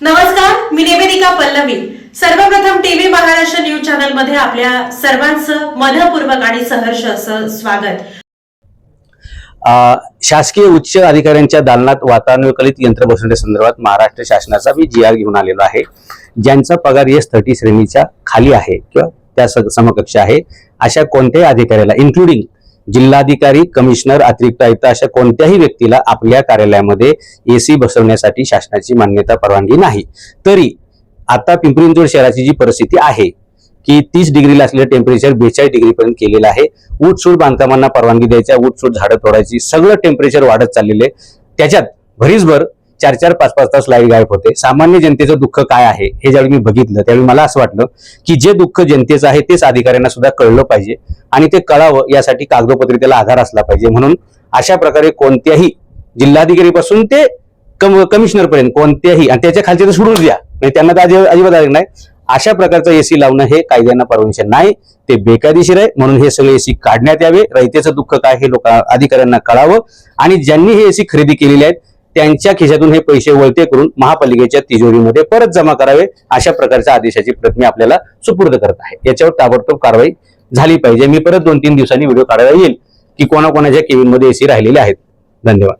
नमस्कार मी निवेदिका पल्लवी. सर्वप्रथम TV Maharashtra news चॅनलमध्ये आपल्या सर्वांचं मनपूर्वक आणि सहर्ष असं स्वागत. शासकीय उच्च अधिकाऱ्यांच्या दालनात वातानुकूलित यंत्र बसवण्यासंदर्भात महाराष्ट्र शासनाचा मी जी आर घेऊन आलेलो आहे. ज्यांचा पगार एस थर्टी श्रेणीच्या खाली आहे किंवा त्या समकक्ष आहे. अशा कोणत्याही अधिकाऱ्याला इन्क्लुडिंग जिल्हाधिकारी कमिशनर अतिरिक्त आयुक्त अशा कोणत्याही व्यक्तीला आपल्या कार्यालयामध्ये एसी बसवण्यासाठी शासनाची मान्यता परवानगी नाही. तरी आता पिंपरी चिंचवड शहराची जी परिस्थिती आहे की तीस डिग्रीला असलेलं टेम्परेचर बेचाळीस डिग्रीपर्यंत केलेलं आहे ऊटसूट बांधकामांना परवानगी द्यायच्या ऊटसूट झाडं तोडायची सगळं टेम्परेचर वाढत चाललेलं आहे. त्याच्यात भरीसभर चार चार पाच पाच तास लाइट गायब होते. सामान्य जनतेचं दुःख काय आहे हे ज्यावेळी मी बघितलं त्यावेळी मला असं वाटलं की जे दुःख जनतेचं आहे तेच अधिकाऱ्यांना सुद्धा कळलं पाहिजे आणि ते कळावं यासाठी कागदोपत्रिकेला त्याला आधार असला पाहिजे. म्हणून अशा प्रकारे कोणत्याही जिल्हाधिकारीपासून ते कम कमिशनर पर्यंत कोणत्याही आणि त्याच्या खालचे तर सोडून द्या. म्हणजे त्यांना तर अजिबात अजिबात नाही. अशा प्रकारचं एसी लावणं हे कायद्यांना परमिशन नाही. ते बेकायदेशीर आहे. म्हणून हे सगळे एसी काढण्यात यावे. रयतेचं दुःख काय हे लोक अधिकाऱ्यांना कळावं. आणि ज्यांनी हे एसी खरेदी केलेले आहेत त्यांच्या खिशातून हे पैसे वळते करून महापालिकेच्या तिजोरीमध्ये परत जमा करावे अशा प्रकारच्या आदेशाची प्रत मी आपल्याला सुपूर्द करत आहे. याच्यावर ताबडतोब कारवाई झाली पाहिजे. मी परत दोन तीन दिवसांनी व्हिडिओ काढायला येईल की कोणाकोणाच्या केबिनमध्ये एसी राहिलेले आहेत. धन्यवाद.